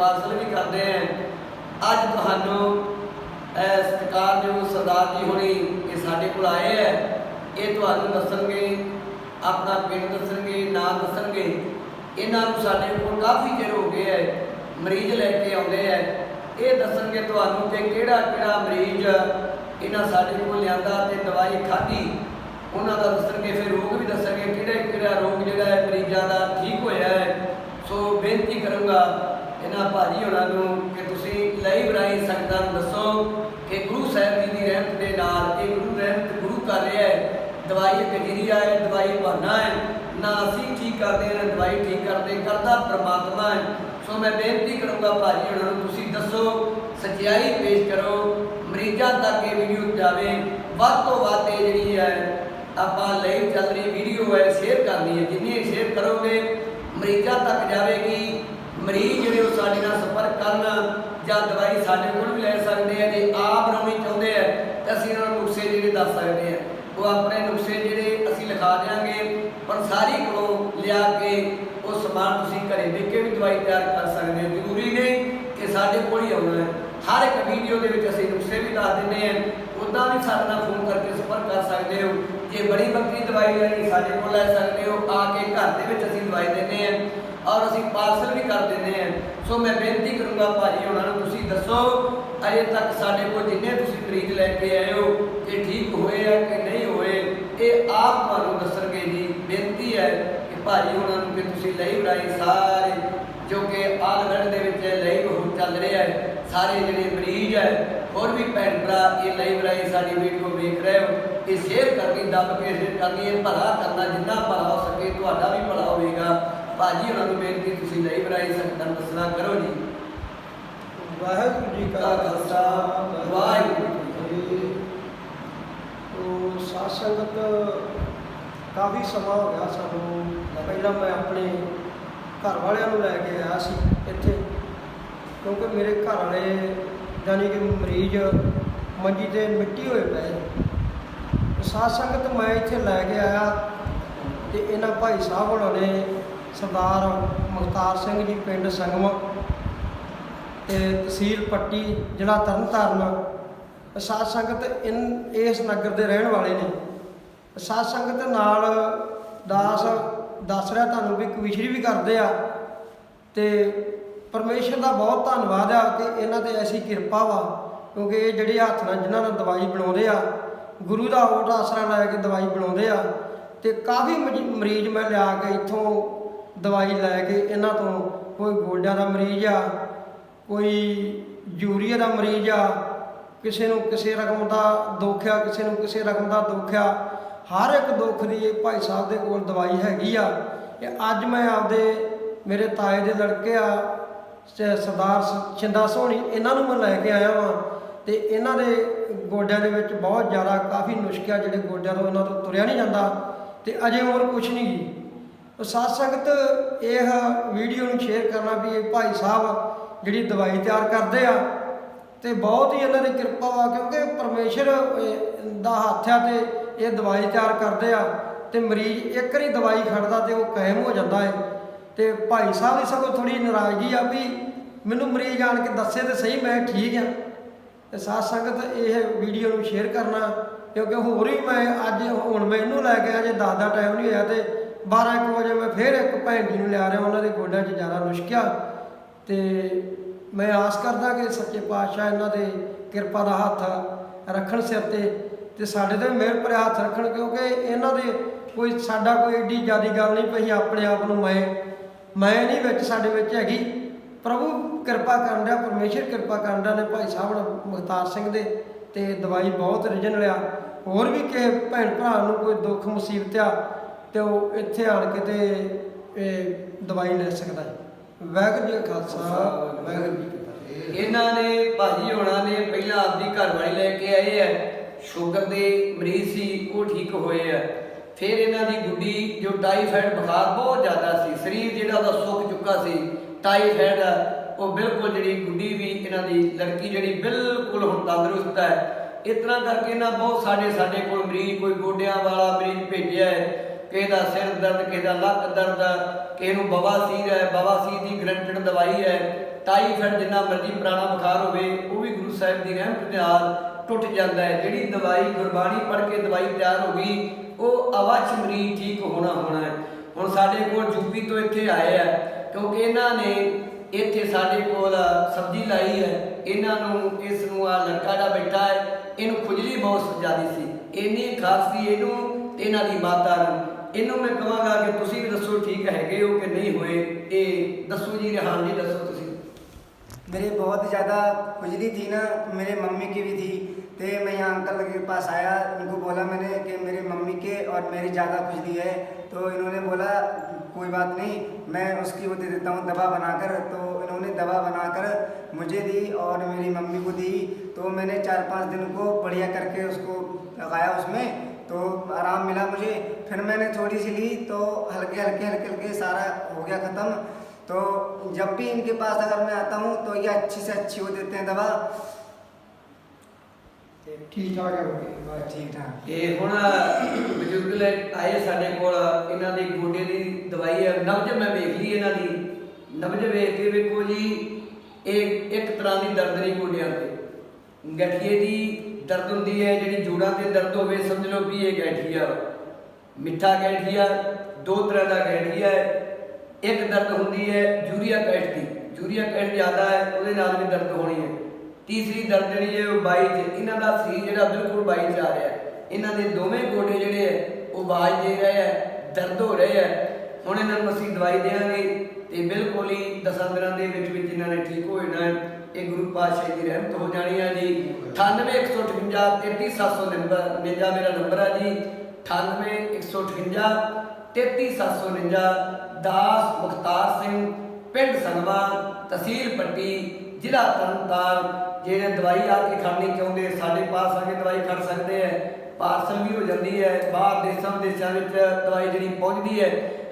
Parcel ਵੀ ਕਰਦੇ ਆਂ ਅੱਜ ਤੁਹਾਨੂੰ ਇਹ ਸਤਿਕਾਰਯੋਗ ਸਰਦਾਰ ਜੀ ਹੋਣੀ ਇਹ ਸਾਡੇ ਕੋਲ ਆਏ ਹੈ, ਇਹ ਤੁਹਾਨੂੰ ਦੱਸਣਗੇ, ਆਪਣਾ ਪਿੰਡ ਦੱਸਣਗੇ, ਨਾਂ ਦੱਸਣਗੇ। ਇਹਨਾਂ ਨੂੰ ਸਾਡੇ ਕੋਲ ਕਾਫੀ ਚਿਰ ਹੋ ਗਿਆ ਹੈ, ਮਰੀਜ਼ ਲੈ ਕੇ ਆਉਂਦੇ ਹੈ। ਇਹ ਦੱਸਣਗੇ ਤੁਹਾਨੂੰ ਕਿ ਕਿਹੜਾ ਕਿਹੜਾ ਮਰੀਜ਼ ਇਹਨਾਂ ਸਾਡੇ ਕੋਲ ਲਿਆਂਦਾ ਤੇ ਦਵਾਈ ਖਾਧੀ। ਉਹਨਾਂ ਦਾ ਦੱਸਣਗੇ, ਫਿਰ ਰੋਗ ਵੀ ਦੱਸਣਗੇ ਕਿਹੜੇ ਕਿਹੜਾ ਰੋਗ ਜਿਹੜਾ ਹੈ ਮਰੀਜ਼ਾਂ ਦਾ ਠੀਕ ਹੋਇਆ ਹੈ। ਸੋ ਬੇਨਤੀ ਕਰੂੰਗਾ ਇਹਨਾਂ ਭਾਜੀ ਹੋਣਾ ਨੂੰ ਕਿ ਤੁਸੀਂ ਲਾਈਵ ਰਾਈ ਸੰਗਤਾਂ ਨੂੰ ਦੱਸੋ ਕਿ ਗੁਰੂ ਸਾਹਿਬ ਜੀ ਦੀ ਰਹਿਮਤ ਦੇ ਨਾਲ ਇਹ ਗੁਰੂ ਰਹਿਮਤ ਗੁਰੂ ਕਰ ਰਿਹਾ ਹੈ, ਦਵਾਈ ਕਜੀਰੀਆ ਹੈ ਦਵਾਈ ਬਹਾਨਾ ਹੈ। ਨਾ ਅਸੀਂ ਠੀਕ ਕਰਦੇ ਹਾਂ ਨਾ ਦਵਾਈ ਠੀਕ ਕਰਦੇ, ਕਰਦਾ ਪ੍ਰਮਾਤਮਾ ਹੈ। ਸੋ ਮੈਂ ਬੇਨਤੀ ਕਰੂੰਗਾ ਭਾਜੀ ਹੋਣਾ ਨੂੰ, ਤੁਸੀਂ ਦੱਸੋ ਸਚਾਈ ਪੇਸ਼ ਕਰੋ, ਮਰੀਜ਼ਾਂ ਤੱਕ ਇਹ ਵੀਡੀਓ ਜਾਵੇ ਵੱਧ ਤੋਂ ਵੱਧ ਇਹ ਜਿਹੜੀ ਹੈ, ਆਪਾਂ ਲਾਈਵ ਚੱਲ ਰਹੀ ਵੀਡੀਓ ਹੈ ਸ਼ੇਅਰ ਕਰਨੀ ਹੈ, ਜਿੰਨੀ ਸ਼ੇਅਰ ਕਰੋ ਮਰੀਜ਼ਾਂ ਤੱਕ ਜਾਵੇਗੀ ਮਰੀਜ਼ ਜਿਹੜੇ ਉਹ ਸਾਡੇ ਨਾਲ ਸੰਪਰਕ ਕਰਨ ਜਾਂ ਦਵਾਈ ਸਾਡੇ ਕੋਲ ਵੀ ਲੈ ਸਕਦੇ ਆ, ਜੇ ਆਪ ਬਣਾਉਣੀ ਚਾਹੁੰਦੇ ਆ, ਤਾਂ ਅਸੀਂ ਉਹਨਾਂ ਨੂੰ ਨੁਸਖੇ ਜਿਹੜੇ ਦੱਸ ਸਕਦੇ ਆ। ਉਹ ਆਪਣੇ ਨੁਸਖੇ ਜਿਹੜੇ ਅਸੀਂ ਲਿਖਾ ਦਿਆਂਗੇ ਪੰਸਾਰੀ ਕੋਲੋਂ ਲਿਆ ਕੇ ਉਹ ਸਮਾਨ ਤੁਸੀਂ ਘਰੇ ਦੇ ਕੇ ਵੀ ਦਵਾਈ ਤਿਆਰ ਕਰ ਸਕਦੇ ਹੋ ਜ਼ਰੂਰੀ ਨਹੀਂ ਕਿ ਸਾਡੇ ਕੋਲ ਹੀ ਆਉਣਾ ਹੈ। ਹਰ ਇੱਕ ਵੀਡੀਓ ਦੇ ਵਿੱਚ ਅਸੀਂ ਨੁਸਖੇ ਵੀ ਦੱਸ ਦਿੰਦੇ ਹਾਂ ਉਦਾਂ ਵੀ ਸਾਡੇ ਨਾਲ ਫੋਨ ਕਰਕੇ ਸੰਪਰਕ ਕਰ ਸਕਦੇ ਹੋ। ਜੇ ਬੜੀ ਬੱਕਰੀ ਦਵਾਈ ਲੈਣੀ ਸਾਡੇ ਕੋਲ ਲੈ ਸਕਦੇ ਹੋ। ਆ ਕੇ ਘਰ ਦੇ ਵਿੱਚ ਅਸੀਂ ਦਵਾਈ ਦਿੰਦੇ ਹਾਂ ਔਰ ਅਸੀਂ ਪਾਰਸਲ ਵੀ ਕਰ ਦਿੰਦੇ ਹਾਂ। ਸੋ ਮੈਂ ਬੇਨਤੀ ਕਰੂੰਗਾ ਭਾਜੀ ਉਹਨਾਂ ਨੂੰ, ਤੁਸੀਂ ਦੱਸੋ, ਅਜੇ ਤੱਕ ਸਾਡੇ ਕੋਲ ਜਿੰਨੇ ਤੁਸੀਂ ਮਰੀਜ਼ ਲੈ ਕੇ ਆਏ ਹੋ ਇਹ ਠੀਕ ਹੋਏ ਆ ਕਿ ਨਹੀਂ ਹੋਏ, ਇਹ ਆਪ ਤੁਹਾਨੂੰ ਦੱਸਣਗੇ ਜੀ। ਬੇਨਤੀ ਹੈ ਕਿ ਭਾਜੀ ਉਹਨਾਂ ਨੂੰ ਕਿ ਤੁਸੀਂ ਲਈ ਰਾਈ ਸਾਰੇ, ਜੋ ਕਿ ਆਲਗੜ ਦੇ ਵਿੱਚ ਲਈ ਹੋ ਚੱਲ ਰਿਹਾ ਹੈ। ਸਾਰੇ ਜਿਹੜੇ ਮਰੀਜ਼ ਹੈ, ਹੋਰ ਵੀ ਭੈਣ ਭਰਾ ਇਹ ਲਈ ਰਾਈ ਸਾਡੀ ਵੀਡੀਓ ਵੇਖ ਰਹੇ ਹੋ। ਇਹ ਸ਼ੇਅਰ ਕਰਨੀ, ਦੱਬ ਕੇ ਸ਼ੇਅਰ ਕਰਨੀ ਹੈ ਭਲਾ ਕਰਨਾ, ਜਿੰਨਾ ਭਲਾ ਹੋ ਸਕੇ, ਤੁਹਾਡਾ ਵੀ ਭਲਾ ਹੋਵੇਗਾ। ਭਾਜੀ ਉਹਨਾਂ ਨੂੰ ਬੇਨਤੀ ਤੁਸੀਂ ਲਾਈਵ ਰਾਈ ਸੰਗਤਾਂ ਨੂੰ ਦੱਸਣਾ ਕਰੋ ਜੀ। ਵਾਹਿਗੁਰੂ ਜੀ ਕਾ ਖਾਲਸਾ ਵਾਹਿਗੁਰੂ ਤੋ ਸਾਧ ਸੰਗਤ ਕਾਫੀ ਸਮਾਂ ਹੋ ਗਿਆ ਸਾਨੂੰ। ਪਹਿਲਾਂ ਮੈਂ ਆਪਣੇ ਘਰ ਵਾਲਿਆਂ ਨੂੰ ਲੈ ਕੇ ਆਇਆ ਸੀ ਇੱਥੇ ਕਿਉਂਕਿ ਮੇਰੇ ਘਰ ਵਾਲੇ ਜਾਨੀ ਕਿ ਮਰੀਜ਼ ਮੰਜੀ ਤੇ ਮਿੱਟੀ ਹੋਏ ਪਏ ਸਾਧ ਸੰਗਤ ਮੈਂ ਇੱਥੇ ਲੈ ਕੇ ਆਇਆ ਤੇ ਇਹਨਾਂ ਭਾਈ ਸਾਹਿਬ ਹੋਣਾ ਨੇ ਸਰਦਾਰ ਮੁਖਤਾਰ ਸਿੰਘ ਜੀ, ਪਿੰਡ ਸੰਗਮ ਤੇ ਤਹਿਸੀਲ ਪੱਟੀ ਜਿਹੜਾ ਤਰਨਤਾਰਨ। ਸਾਧ ਸੰਗਤ ਇਨ, ਇਸ ਨਗਰ ਦੇ ਰਹਿਣ ਵਾਲੇ ਨੇ। ਸਾਧ ਸੰਗਤ ਨਾਲ ਦਾਸ ਦੱਸ ਰਿਹਾ ਤੁਹਾਨੂੰ ਵੀ ਕਵਿਸ਼ਰੀ ਵੀ ਕਰਦੇ ਆ ਤੇ ਪਰਮੇਸ਼ਰ ਦਾ ਬਹੁਤ ਧੰਨਵਾਦ ਆ ਕਿ ਇਹਨਾਂ ਤੇ ਐਸੀ ਕਿਰਪਾ ਵਾ, ਕਿਉਂਕਿ ਇਹ ਜਿਹੜੇ ਹੱਥ ਨਾਲ ਜਿਨ੍ਹਾਂ ਨਾਲ ਦਵਾਈ ਬਣਾਉਂਦੇ ਆ, ਗੁਰੂ ਦਾ ਓਟ ਆਸਰਾ ਲੈ ਕੇ ਦਵਾਈ ਬਣਾਉਂਦੇ ਆ ਤੇ ਕਾਫੀ ਮਰੀ- ਮਰੀਜ਼ ਮੈਂ ਲਿਆ ਕੇ ਇੱਥੋਂ ਦਵਾਈ ਲੈ ਕੇ ਇਹਨਾਂ ਤੋਂ ਕੋਈ ਗੋਡਿਆਂ ਦਾ ਮਰੀਜ਼ ਆ, ਕੋਈ ਯੂਰੀਆ ਦਾ ਮਰੀਜ਼ ਆ, ਕਿਸੇ ਨੂੰ ਕਿਸੇ ਰਕਮ ਦਾ ਦੁੱਖ ਆ, ਕਿਸੇ ਨੂੰ ਕਿਸੇ ਰਕਮ ਦਾ ਦੁੱਖ ਆ, ਹਰ ਇੱਕ ਦੁੱਖ ਦੀ ਇਹ ਭਾਈ ਸਾਹਿਬ ਦੇ ਕੋਲ ਦਵਾਈ ਹੈਗੀ ਆ। ਇਹ ਅੱਜ ਮੈਂ ਆਪਦੇ ਮੇਰੇ ਤਾਏ ਦੇ ਲੜਕੇ ਆ ਸਰਦਾਰ ਸ- ਛਿੰਦਾ ਸੋਹਣੀ, ਇਹਨਾਂ ਨੂੰ ਮੈਂ ਲੈ ਕੇ ਆਇਆ ਵਾਂ। ਤੇ ਇਹਨਾਂ ਦੇ ਗੋਡਿਆਂ ਦੇ ਵਿੱਚ ਬਹੁਤ ਜ਼ਿਆਦਾ ਕਾਫੀ ਨੁਸਖੇ ਜਿਹੜੇ ਗੋਡਿਆਂ ਤੋਂ ਇਹਨਾਂ ਤੋਂ ਤੁਰਿਆ ਨਹੀਂ ਜਾਂਦਾ। ਤੇ ਅਜੇ ਹੋਰ ਕੁਝ ਨਹੀਂ। ਸਾਧ ਸੰਗਤ ਇਹ ਵੀਡੀਓ ਨੂੰ ਸ਼ੇਅਰ ਕਰਨਾ ਵੀ ਇਹ ਭਾਈ ਸਾਹਿਬ ਜਿਹੜੀ ਦਵਾਈ ਤਿਆਰ ਕਰਦੇ ਆ ਤੇ ਬਹੁਤ ਹੀ ਇਹਨਾਂ ਦੀ ਕਿਰਪਾ ਵਾ ਕਿਉਂਕਿ ਪਰਮੇਸ਼ਰ ਦਾ ਹੱਥ ਆ ਤੇ ਇਹ ਦਵਾਈ ਤਿਆਰ ਕਰਦੇ ਆ ਤੇ ਮਰੀਜ਼ ਇੱਕ ਵਾਰੀ ਦਵਾਈ ਖੜਦਾ ਤੇ ਉਹ ਕਾਇਮ ਹੋ ਜਾਂਦਾ ਹੈ ਤੇ ਭਾਈ ਸਾਹਿਬ ਦੀ ਸਗੋਂ ਥੋੜੀ ਨਾਰਾਜ਼ਗੀ ਆ ਵੀ ਮੈਨੂੰ ਮਰੀਜ਼ ਆਣ ਕੇ ਦੱਸੇ ਤੇ ਸਹੀ, ਮੈਂ ਠੀਕ ਆ। ਤੇ ਸਾਧ ਸੰਗਤ ਇਹ ਵੀਡੀਓ ਨੂੰ ਸ਼ੇਅਰ ਕਰਨਾ ਕਿਉਂਕਿ ਹੋਰ ਹੀ ਮੈਂ ਅੱਜ ਹੁਣ ਮੈਂ ਇਹਨੂੰ ਲੈ ਕੇ ਆ ਜੇ ਦਸ ਦਾ ਟਾਈਮ ਨਹੀਂ ਹੋਇਆ ਤੇ 12 1 ਵਜੇ ਮੈਂ ਫੇਰ ਇੱਕ ਭੈਣ ਜੀ ਨੂੰ ਲਿਆ ਰਿਹਾ, ਉਹਨਾਂ ਦੇ ਗੋਡਿਆਂ 'ਚ ਜ਼ਿਆਦਾ ਨੁਸ਼ਕਿਆ ਤੇ ਮੈਂ ਆਸ ਕਰਦਾ ਕਿ ਸੱਚੇ ਪਾਤਸ਼ਾਹ ਇਹਨਾਂ ਦੇ ਕਿਰਪਾ ਦਾ ਹੱਥ ਰੱਖਣ ਸਿਰ ਤੇ ਤੇ ਸਾਡੇ ਤੇ ਮਿਹਰ ਭਰਿਆ ਹੱਥ ਰੱਖਣ, ਕਿਉਂਕਿ ਇਹਨਾਂ ਦੇ ਕੋਈ ਸਾਡਾ ਕੋਈ ਏਡੀ ਜ਼ਿਆਦੀ ਗੱਲ ਨਹੀਂ ਪਈ, ਆਪਣੇ ਆਪ ਨੂੰ ਮੈਂ ਮੈਂ ਨਹੀਂ ਵਿੱਚ ਸਾਡੇ ਵਿੱਚ ਹੈਗੀ। ਪ੍ਰਭੂ ਕਿਰਪਾ ਕਰਨ ਡਿਆ, ਪਰਮੇਸ਼ਰ ਕਿਰਪਾ ਕਰਨ ਡਿਆ ਨੇ ਭਾਈ ਸਾਹਿਬ ਨੇ, ਮੁਖਤਾਰ ਸਿੰਘ ਦੇ, ਤੇ ਦਵਾਈ ਬਹੁਤ ਰਿਜਨ ਲਿਆ। ਹੋਰ ਵੀ ਕਿਸੇ ਭੈਣ ਭਰਾ ਨੂੰ ਕੋਈ ਦੁੱਖ ਮੁਸੀਬਤ ਆ ਤੇ ਉਹ ਇੱਥੇ ਆਣ ਕੇ ਤੇ ਇਹ ਦਵਾਈ ਲੈ ਸਕਦਾ ਹੈ। ਵਾਹਿਗੁਰੂ ਜੀ ਕਾ ਖਾਲਸਾ ਵਾਹਿਗੁਰੂ ਜੀ ਕੀ ਫਤਿਹ। ਇਹਨਾਂ ਨੇ ਭਾਜੀ ਹੋਣਾ ਨੇ ਪਹਿਲਾਂ ਆਪਦੀ ਘਰ ਵਾਲੀ ਲੈ ਕੇ ਆਏ ਐ ਸ਼ੂਗਰ ਦੇ ਮਰੀਜ਼ ਸੀ ਉਹ ਠੀਕ ਹੋਏ ਆ। ਫਿਰ ਇਹਨਾਂ ਦੀ ਗੁੱਡੀ ਜੋ ਟਾਈਫਾਇਡ ਬੁਖਾਰ ਬਹੁਤ ਜ਼ਿਆਦਾ ਸੀ ਸਰੀਰ ਜਿਹੜਾ ਉਹਦਾ ਸੁੱਕ ਚੁੱਕਾ ਸੀ ਟਾਈਫਾਇਡ ਉਹ ਬਿਲਕੁਲ ਜਿਹੜੀ ਗੁੱਡੀ ਵੀ ਇਹਨਾਂ ਦੀ ਲੜਕੀ ਜਿਹੜੀ ਬਿਲਕੁਲ ਹੁਣ ਤੰਦਰੁਸਤ ਹੈ। ਇਸ ਤਰ੍ਹਾਂ ਕਰਕੇ ਨਾ ਬਹੁਤ ਸਾਡੇ ਸਾਡੇ ਕੋਲ ਮਰੀਜ਼ ਕੋਈ ਗੋਡਿਆਂ ਵਾਲਾ ਮਰੀਜ਼ ਭੇਜਿਆ ਹੈ। ਕਿਸੇ ਦਾ ਸਿਰ ਦਰਦ ਕਿਸੇ ਦਾ ਲੱਕ ਦਰਦ ਕਿਸੇ ਨੂੰ ਬਵਾਸੀਰ ਹੈ ਬਵਾਸੀਰ ਦੀ ਗਰੰਟਡ ਦਵਾਈ ਹੈ ਟਾਈਫਾਇਡ ਜਿੰਨਾ ਮਰਜ਼ੀ ਪੁਰਾਣਾ ਬੁਖਾਰ ਹੋਵੇ, ਉਹ ਵੀ ਗੁਰੂ ਸਾਹਿਬ ਦੀ ਰਹਿਮਤ ਦੇ ਨਾਲ ਟੁੱਟ ਜਾਂਦਾ ਹੈ। ਜਿਹੜੀ ਦਵਾਈ ਗੁਰਬਾਣੀ ਪੜ੍ਹ ਕੇ ਦਵਾਈ ਤਿਆਰ ਹੋ ਗਈ, ਉਹ ਅਵਸ਼ ਮਰੀਜ਼ ਠੀਕ ਹੋਣਾ ਹੋਣਾ ਹੈ। ਹੁਣ ਸਾਡੇ ਕੋਲ ਯੂਪੀ ਤੋਂ ਇੱਥੇ ਆਏ ਆ, ਕਿਉਂਕਿ ਇਹਨਾਂ ਨੇ ਇੱਥੇ ਸਾਡੇ ਕੋਲ ਸਬਜ਼ੀ ਲਾਈ ਹੈ। ਇਹਨਾਂ ਨੂੰ, ਇਸ ਨੂੰ ਆ ਲੜਕਾ ਦਾ ਬੈਠਾ ਹੈ, ਇਹਨੂੰ ਖੁਜਲੀ ਬਹੁਤ ਜ਼ਿਆਦੀ ਸੀ। ਇੰਨੀ ਖਾਸ ਸੀ ਇਹਨੂੰ ਤੇ ਇਹਨਾਂ ਦੀ ਮਾਤਾ ਨੂੰ। ਇਹਨੂੰ ਮੈਂ ਕਹਾਂਗਾ ਕਿ ਤੁਸੀਂ ਵੀ ਦੱਸੋ ਠੀਕ ਹੈਗੇ ਹੋ ਕਿ ਨਹੀਂ ਹੋਏ ਇਹ ਦੱਸੋ ਜੀ ਰਿਹਾਨ ਜੀ ਦੱਸੋ ਤੁਸੀਂ मेरे बहुत ज़्यादा खुजली थी ना मेरे मम्मी की भी थी तो मैं यहाँ अंकल के पास आया उनको बोला मैंने कि मेरे मम्मी के और मेरी ज़्यादा खुजली है तो इन्होंने बोला कोई बात नहीं मैं उसकी वो दे देता हूँ दवा बनाकर तो इन्होंने दवा बनाकर मुझे दी और मेरी मम्मी को दी तो मैंने चार पाँच दिन को बढ़िया करके उसको लगाया उसमें तो आराम मिला मुझे फिर मैंने थोड़ी सी ली तो हल्के हल्के हल्के हल्के सारा हो गया ख़त्म तो जब भी इनके पास अगर मैं आता हूँ तो ये अच्छी से अच्छी वो देते हैं दवा ਠੀਕ ਠਾਕ ਹੈ ਹੋ ਗਏ ठीक ठाक ਇਹ ਹੁਣ ਬਜ਼ੁਰਗ ਲੈ ਆਏ ਸਾਡੇ ਕੋਲ ਇਹਨਾਂ ਦੀ ਗੋਡੇ ਦੀ ਦਵਾਈ ਹੈ ਨਬਜ ਮੈਂ ਵੇਖ ਲਈ ਇਹਨਾਂ ਦੀ ਨਬਜ ਵੇਖ ਕੇ ਵੇਖੋ ਜੀ ਇਹ ਇੱਕ ਤਰ੍ਹਾਂ ਦੀ ਦਰਦ ਨਹੀਂ ਗੋਡਿਆਂ ਤੇ ਗਠੀਏ ਦੀ ਦਰਦ ਹੁੰਦੀ ਹੈ, ਜਿਹੜੀ ਜੋੜਾਂ ਤੇ ਦਰਦ ਹੋਵੇ, ਸਮਝ ਲਓ ਵੀ ਇਹ ਗਠੀਆ। ਮਿੱਠਾ ਗਠੀਆ, ਦੋ ਤਰ੍ਹਾਂ ਦਾ ਗਠੀਆ ਹੈ। ਇੱਕ ਦਰਦ ਹੁੰਦੀ ਹੈ ਯੂਰੀਆ ਕੈਟ ਦੀ। ਯੂਰੀਆ ਕੈਟ ਜ਼ਿਆਦਾ ਹੈ, ਉਹਦੇ ਨਾਲ ਵੀ ਦਰਦ ਹੋਣੀ ਹੈ। ਤੀਸਰੀ ਦਰਦ ਜਿਹੜੀ ਹੈ, ਉਹ ਬਾਈ ਚ, ਇਹਨਾਂ ਦਾ ਸਰੀਰ ਜਿਹੜਾ ਬਿਲਕੁਲ ਬਾਈ ਚ ਆ ਰਿਹਾ ਇਹਨਾਂ ਦੇ ਦੋਵੇਂ ਗੋਡੇ ਜਿਹੜੇ ਹੈ, ਉਹ ਆਵਾਜ਼ ਦੇ ਰਹੇ ਹੈ, ਦਰਦ ਹੋ ਰਹੇ ਹੈ। ਹੁਣ ਇਹਨਾਂ ਨੂੰ ਅਸੀਂ ਦਵਾਈ ਦੇਵਾਂਗੇ ਤੇ ਬਿਲਕੁਲ ਹੀ ਦਸਾਂ ਦਿਨਾਂ ਦੇ ਵਿੱਚ ਵਿੱਚ ਇਹਨਾਂ ਨੇ ਠੀਕ ਹੋ ਜਾਣਾ ਹੈ। ਇਹ ਗੁਰੂ ਪਾਤਸ਼ਾਹ ਦੀ ਰਹਿਮਤ ਹੋ ਜਾਣੀ ਹੈ ਜੀ। 98 158 ਨੰਬਰ ਮੇਰਾ ਮੇਰਾ ਨੰਬਰ ਹੈ ਜੀ। 98 158 33749 ਦਾਸ ਮੁਖਤਾਰ ਸਿੰਘ, ਪਿੰਡ ਸੰਗਵਾ, ਤਹਿਸੀਲ ਪੱਟੀ, ਜ਼ਿਲ੍ਹਾ ਤਰਨਤਾਰਨ। ਜਿਹੜੇ ਦਵਾਈ ਆ ਕੇ ਖਾਣੀ ਚਾਹੁੰਦੇ ਸਾਡੇ ਪਾਸ ਆ ਕੇ ਦਵਾਈ ਖੜ ਸਕਦੇ ਹੈ ਪਾਰਸਲ ਵੀ ਹੋ ਜਾਂਦੀ ਹੈ ਬਾਹਰ ਦੇਸ਼ਾਂ ਵਿਦੇਸ਼ਾਂ ਵਿੱਚ ਦਵਾਈ ਜਿਹੜੀ ਪਹੁੰਚਦੀ ਹੈ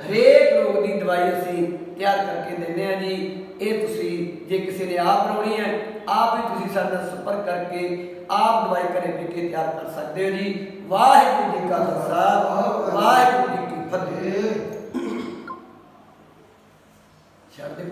ਹਰੇਕ ਰੋਗ ਦੀ ਦਵਾਈ ਅਸੀਂ ਤਿਆਰ ਕਰਕੇ ਦਿੰਦੇ ਆ ਜੀ। ਇਹ ਤੁਸੀਂ ਜੇ ਕਿਸੇ ਨੇ ਆਪ ਬਣਾਉਣੀ ਹੈ, ਆਪ ਹੀ ਤੁਸੀਂ ਸਾਡੇ ਨਾਲ ਸੰਪਰਕ ਕਰਕੇ ਆਪ ਦਵਾਈ ਕਰੇ ਵੀ ਕੇ ਤਿਆਰ ਕਰ ਸਕਦੇ ਹੋ ਜੀ। ਵਾਹਿਗੁਰੂ ਜੀ ਕਾ ਖਾਲਸਾ, ਵਾਹਿਗੁਰੂ ਜੀ ਕੀ ਫਤਿਹ। ਸ਼ਰਦੇ